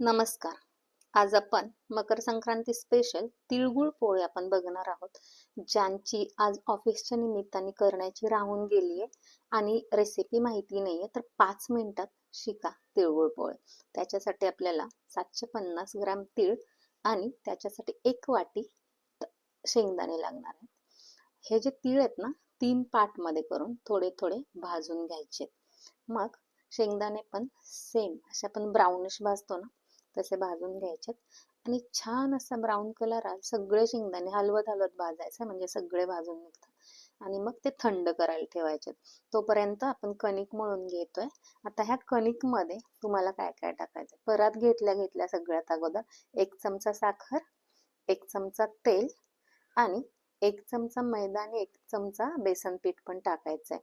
नमस्कार. आज आपण मकर संक्रांती स्पेशल तिळगुळ पोळी आपण बघणार आहोत ज्यांची आज ऑफिसच्या निमित्ताने करण्याची राहून गेली आहे आणि रेसिपी माहिती नाहीये तर पाच मिनिटात शिका तिळगुळ पोळी. त्याच्यासाठी आपल्याला सातशे पन्नास ग्राम तीळ आणि त्याच्यासाठी एक वाटी शेंगदाणे लागणार आहेत. हे जे तीळ आहेत ना तीन पार्टमध्ये करून थोडे थोडे भाजून घ्यायचे मग शेंगदाणे पण सेम असे आपण ब्राउनिश भाजतो ना तसे भाजून घ्यायचे आणि छान असा ब्राऊन कलर आला सगळे शेंगदाणे हलवत हलवत भाजायचे म्हणजे सगळे भाजून निघतात. आणि मग ते थंड करायला ठेवायचे तोपर्यंत आपण कणिक मळून घेतोय. आता ह्या कणिकमध्ये तुम्हाला काय काय टाकायचं परत घेतल्या घेतल्या सगळ्यात अगोदर एक चमचा साखर एक चमचा तेल आणि एक चमचा मैदा आणि एक चमचा बेसन पीठ पण टाकायचंय.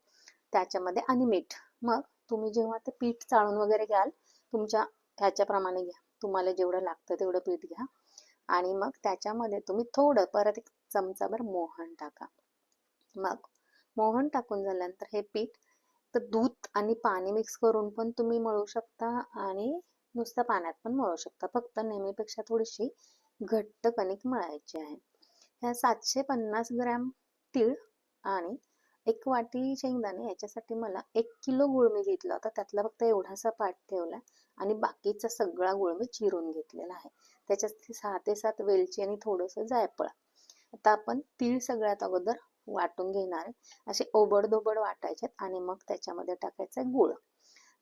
त्याच्यामध्ये आणि मीठ. मग तुम्ही जेव्हा ते पीठ चाळून वगैरे घ्याल तुमच्या ह्याच्याप्रमाणे घ्या. तुम्हाला जेवढं लागतं तेवढं पीठ घ्या. आणि मग त्याच्यामध्ये तुम्ही थोडं परत एक चमचाभर मोहन टाका. मग मोहन टाकून झाल्यानंतर हे पीठ तर दूध आणि पाणी मिक्स करून पण तुम्ही मळू शकता आणि नुसतं पाण्यात पण मळू शकता. फक्त नेहमीपेक्षा थोडीशी घट्ट कणिक मळायची आहे. ह्या सातशे पन्नास ग्रॅम तीळ आणि एक वाटी शेंगदाणे याच्यासाठी मला एक किलो गुळ मी घेतला होता. त्यातला फक्त एवढासा पाठ ठेवला आणि बाकीचा सगळा गुळ मी चिरून घेतलेला आहे. त्याच्यात सहा ते सात वेलची आणि थोडंसं जायफळ. आता आपण तीळ सगळ्यात अगोदर वाटून घेणार आहे. असे ओबडधोबड वाटायचे आणि मग त्याच्यामध्ये टाकायचं गुळ.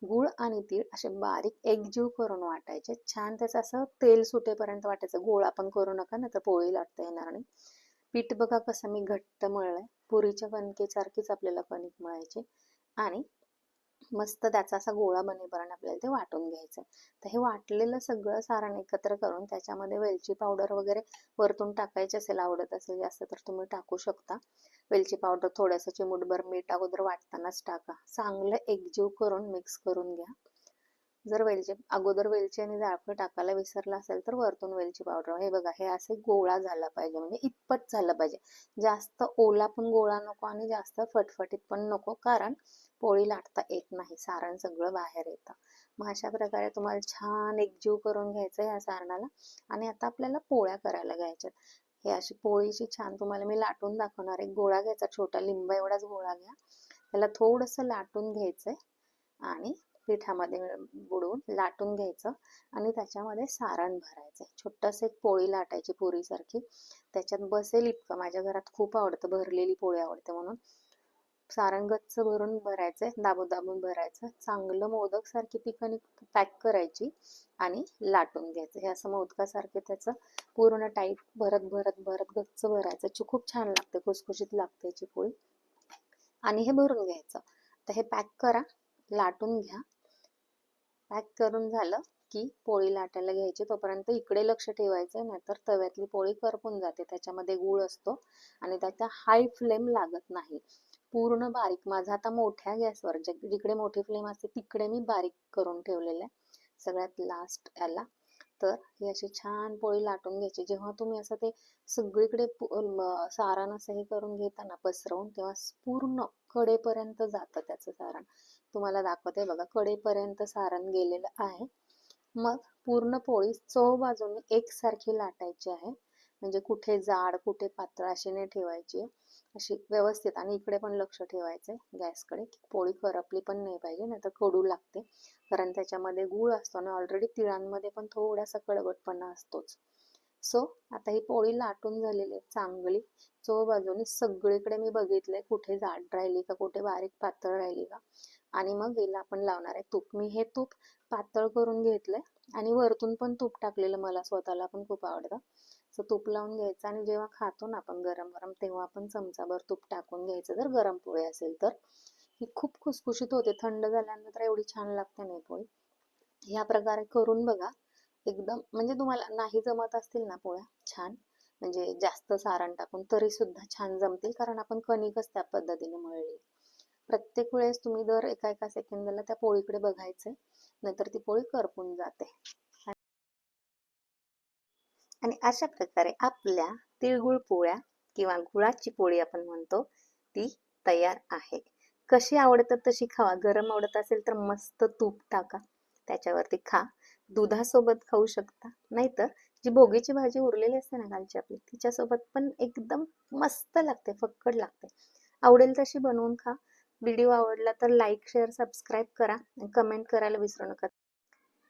गुळ आणि तीळ असे बारीक एकजीव करून वाटायचे. छान त्याचं असं तेल सुटेपर्यंत वाटायचं. गुळ आपण करू नका ना तर पोळी लाटता येणार नाही. पीठ बघा कसं मी घट्ट मळलंय. पुरीच्या कणकेसारखीच आपल्याला कणिक मळायची आणि मस्त त्याचा असा गोळा बनेपर्यंत आपल्याला ते वाटून घ्यायचं. तर हे वाटलेलं सगळं सारण एकत्र करून त्याच्यामध्ये वेलची पावडर वगैरे वरतून टाकायची असेल आवडत असेल जास्त तर तुम्ही टाकू शकता. वेलची पावडर थोडंसं चिमूटभर मीठ अगोदर वाटतानाच टाका. चांगलं एकजीव करून मिक्स करून घ्या. जर वेलची अगोदर वेलची आणि जायफळ टाकायला विसरला असेल तर वरतून वेलची पावडर. हे बघा हे असे गोळा झाला पाहिजे म्हणजे इतपत झालं पाहिजे. जास्त ओला पण गोळा नको आणि जास्त फटफटीत पण नको कारण पोळी लाटता येत नाही सारण सगळं बाहेर येतं. मग अशा प्रकारे तुम्हाला छान एकजीव करून घ्यायचं या सारणाला आणि आता आपल्याला पोळ्या करायला घ्यायच्यात हे अशी पोळीची छान तुम्हाला मी लाटून दाखवणार एक गोळा घ्यायचा छोटा लिंबा एवढाच गोळा घ्या. त्याला थोडंसं लाटून घ्यायचंय आणि पिठामध्ये बुडवून लाटून घ्यायचं आणि त्याच्यामध्ये सारण भरायचं. छोटस एक पोळी लाटायची पुरीसारखी. त्याच्यात बसेल इतकं. माझ्या घरात खूप आवडतं. भरलेली पोळी आवडते म्हणून. सारण गच्च भरून भरायचंय. दाबून दाबून भरायचं. चांगलं मोदक सारखी ती पॅक करायची आणि लाटून घ्यायचं. हे असं मोदकासारखे त्याचं पूर्ण टाईट भरत भरत भरत गच्च भरायचं. खूप छान लागते. खुसखुशीत लागते याची पोळी. आणि हे भरून घ्यायचं. तर हे पॅक करा. लाटून घ्या. पॅक करून झालं की पोळी लाटायला घ्यायची. तोपर्यंत इकडे लक्ष ठेवायचं नाहीतर तव्यातली पोळी करपून जाते. त्याच्यामध्ये गूळ असतो आणि त्याचा हाय फ्लेम लागत नाही. पूर्ण बारीक. माझा आता मोठ्या गॅसवर जिकडे मोठी फ्लेम असते तिकडे मी बारीक करून ठेवलेलं आहे. सगळ्यात लास्ट याला. तर ही अशी छान पोळी लाटून घ्यायची. जेव्हा तुम्ही असं ते सगळीकडे सारण असं हे करून घेताना पसरवून तेव्हा पूर्ण कडेपर्यंत जातं त्याचं सारण. तुम्हाला दाखवते बघा. कडेपर्यंत सारण गेलेलं आहे. मग पूर्ण पोळी चव बाजूने एकसारखी लाटायची आहे. म्हणजे कुठे जाड कुठे पातळ अशी नाही ठेवायची. अशी व्यवस्थित आणि इकडे पण लक्ष ठेवायचंय गॅसकडे. की पोळी करपली पण नाही पाहिजे नाही तर कडू लागते. कारण त्याच्यामध्ये गूळ असतो आणि ऑलरेडी तिळांमध्ये पण थोडासा कडवटपणा असतोच. सो आता ही पोळी लाटून झालेली आहे चांगली. चव बाजूने सगळीकडे मी बघितलंय. कुठे जाड राहिली का कुठे बारीक पातळ राहिली का. आणि मग हिला आपण लावणार आहे तूप. मी हे तूप पातळ करून घेतलंय आणि वरतून पण तूप टाकलेलं मला स्वतःला पण खूप आवडतं. सो तूप लावून घ्यायचं आणि जेव्हा खातो ना आपण गरम गरम तेव्हा आपण चमचाभर तूप टाकून घ्यायचं. जर गरम पोळी असेल तर. ही खूप खुसखुशीत होते. थंड झाल्यानंतर एवढी छान लागते नाही पोळी. ह्या प्रकारे करून बघा. एकदम म्हणजे तुम्हाला नाही जमत असतील ना पोळ्या छान. म्हणजे जास्त सारण टाकून तरी सुद्धा छान जमतील कारण आपण कणिकच त्या पद्धतीने मळली. प्रत्येक वेळेस तुम्ही दर एका एका सेकंदाला त्या पोळीकडे बघायचंय. नाहीतर ती पोळी करपून जाते. आणि अशा प्रकारे आपल्या तिळगुळ पोळ्या किंवा गुळाची पोळी आपण म्हणतो ती तयार आहे. कशी आवडतात तशी खावा. गरम आवडत असेल तर मस्त तूप टाका. त्याच्यावरती खा. दुधासोबत खाऊ शकता. नाहीतर जी भोगीची भाजी उरलेली असते ना कालची आपली तिच्यासोबत पण एकदम मस्त लागते. फक्कड लागते. आवडेल तशी बनवून खा. व्हिडिओ आवडला तर लाईक शेअर सबस्क्राईब करा कमेंट करायला विसरू नका.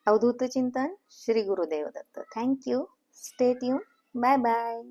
Avadhoot Chintan Shri Gurudev Datta. Thank you stay tune bye bye.